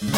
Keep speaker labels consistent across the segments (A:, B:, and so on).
A: Моя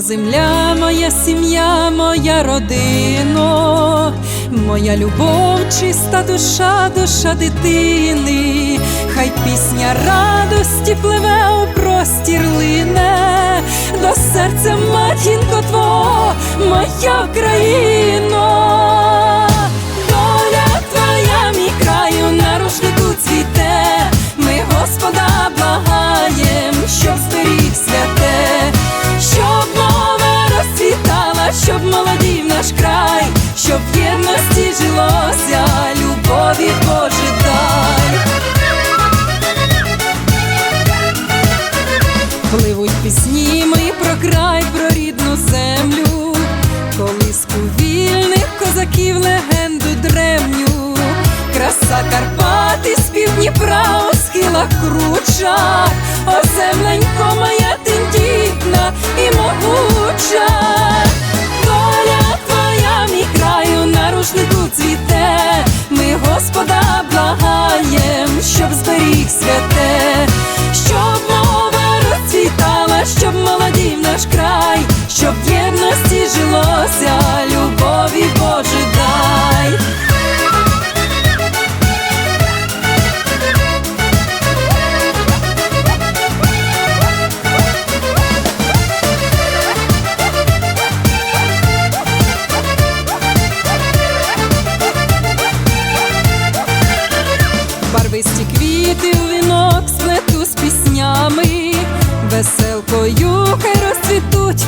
A: земля, моя сім'я, моя родино, моя любов, чиста душа, душа дитини, хай пісня радості пливе у простір лине, до серця матінко твого, моя країно, Дніпра у схилах круча, оземленько моя тендітна і могуча, доля твоя, мій краю, на рушнику цвіте, ми Господа благаєм, щоб зберіг святе, щоб мова розцвітала, щоб молодів наш край, щоб в єдності жилося, любові Боже квіти у вінок сплету з піснями, веселкою хай розцвітуть